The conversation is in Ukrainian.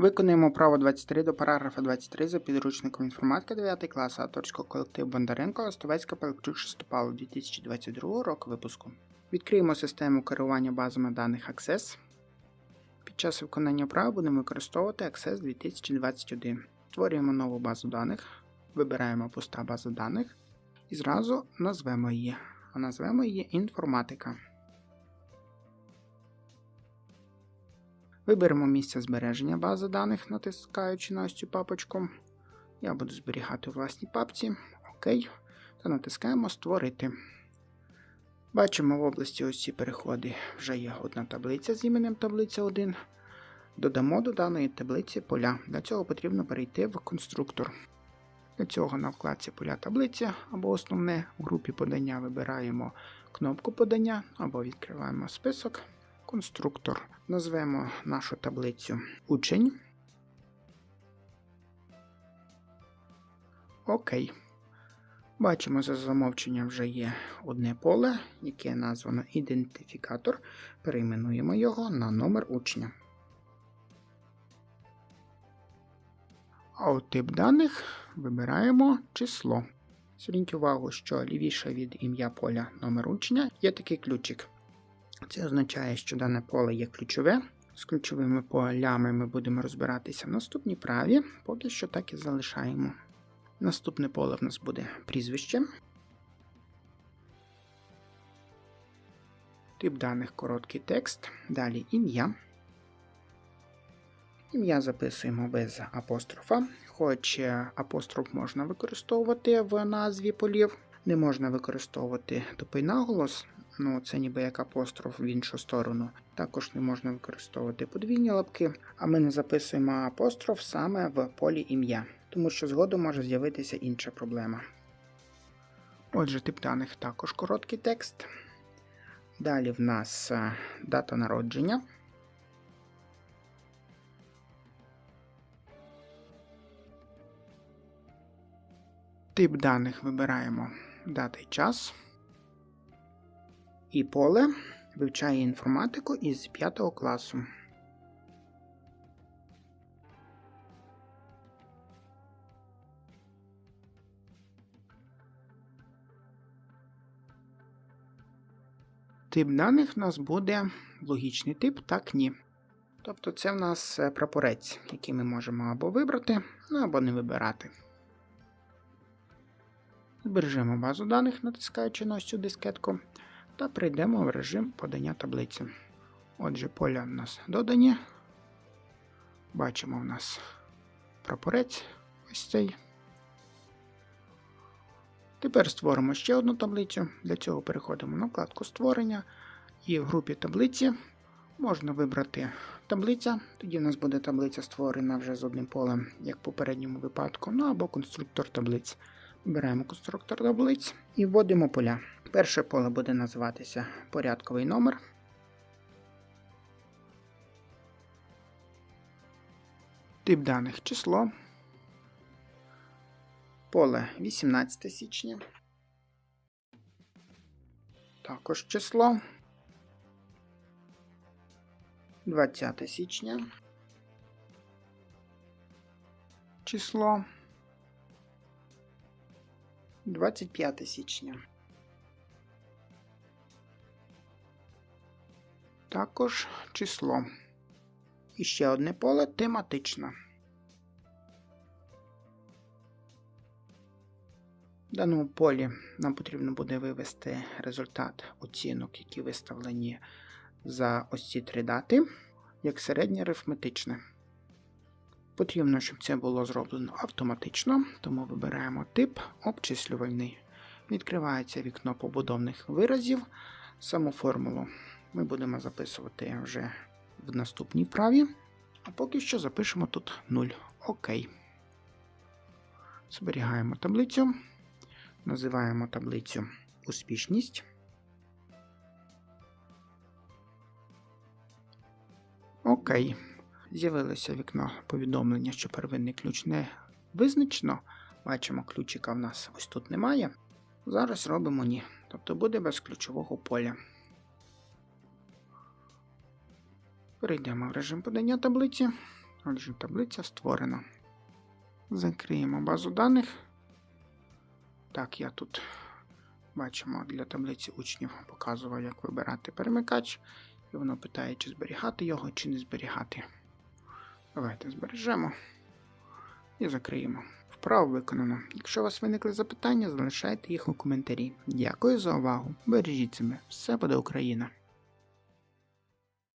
Виконуємо право 23 до параграфа 23 за підручником інформатика 9 класу авторського колективу Бондаренко Остовецька Пелекчук Шестопал 2022 року випуску. Відкриємо систему керування базами даних Access. Під час виконання прав будемо використовувати Access 2021. Створюємо нову базу даних, вибираємо пуста база даних і зразу назвемо її. А назвемо її інформатика. Виберемо місце збереження бази даних, натискаючи на ось цю папочку. Я буду зберігати у власній папці. ОК. Та натискаємо Створити. Бачимо в області ось ці переходи вже є одна таблиця з іменем таблиця 1. Додамо до даної таблиці поля. Для цього потрібно перейти в конструктор. Для цього на вкладці поля таблиці або основне в групі подання вибираємо кнопку подання або відкриваємо список конструктор. Назвемо нашу таблицю учень. Окей. Бачимо, за замовченням вже є одне поле, яке названо ідентифікатор. Перейменуємо його на номер учня. А у тип даних вибираємо число. Зверніть увагу, що лівіше від ім'я поля номер учня є такий ключик. Це означає, що дане поле є ключове. З ключовими полями ми будемо розбиратися в наступній праві, поки що так і залишаємо. Наступне поле в нас буде прізвище. Тип даних короткий текст. Далі ім'я. Ім'я записуємо без апострофа, хоч е, апостроф можна використовувати в назві полів. Не можна використовувати тупий наголос, ну це ніби як апостроф в іншу сторону. Також не можна використовувати подвійні лапки, а ми не записуємо апостроф саме в полі ім'я, тому що згодом може з'явитися інша проблема. Отже, тип даних також короткий текст. Далі в нас е, дата народження. Тип даних вибираємо дата і час. І поле вивчає інформатику із 5 класу. Тип даних в нас буде логічний тип, так ні. Тобто це в нас е, прапорець, який ми можемо або вибрати, ну, або не вибирати. Збережемо базу даних, натискаючи на цю дискетку, та прийдемо в режим подання таблиці. Отже, поля в нас додані. Бачимо в нас прапорець ось цей. Тепер створимо ще одну таблицю. Для цього переходимо на вкладку Створення і в групі таблиці можна вибрати таблиця. Тоді в нас буде таблиця створена вже з одним полем, як в попередньому випадку, ну або конструктор таблиць. Вибираємо конструктор таблиць і вводимо поля. Перше поле буде називатися порядковий номер. Тип даних число. Поле 18 січня. Також число. 20 січня. Число. 25 січня. Також число. І ще одне поле тематично. В даному полі нам потрібно буде вивести результат оцінок, які виставлені за ось ці три дати, як середнє арифметичне. Потрібно, щоб це було зроблено автоматично, тому вибираємо тип обчислювальний. Відкривається вікно побудовних виразів. Саму формулу ми будемо записувати вже в наступній вправі. А поки що запишемо тут 0. ОК. Зберігаємо таблицю. Називаємо таблицю успішність. Окей. З'явилося вікно повідомлення, що первинний ключ не визначено. Бачимо, ключика в нас ось тут немає. Зараз робимо ні. Тобто буде без ключового поля. Перейдемо в режим подання таблиці. Отже, таблиця створена. Закриємо базу даних. Так, я тут бачимо для таблиці учнів показував, як вибирати перемикач. І воно питає, чи зберігати його, чи не зберігати. Давайте збережемо і закриємо. Вправо виконано. Якщо у вас виникли запитання, залишайте їх у коментарі. Дякую за увагу. Бережіть себе. Все буде Україна!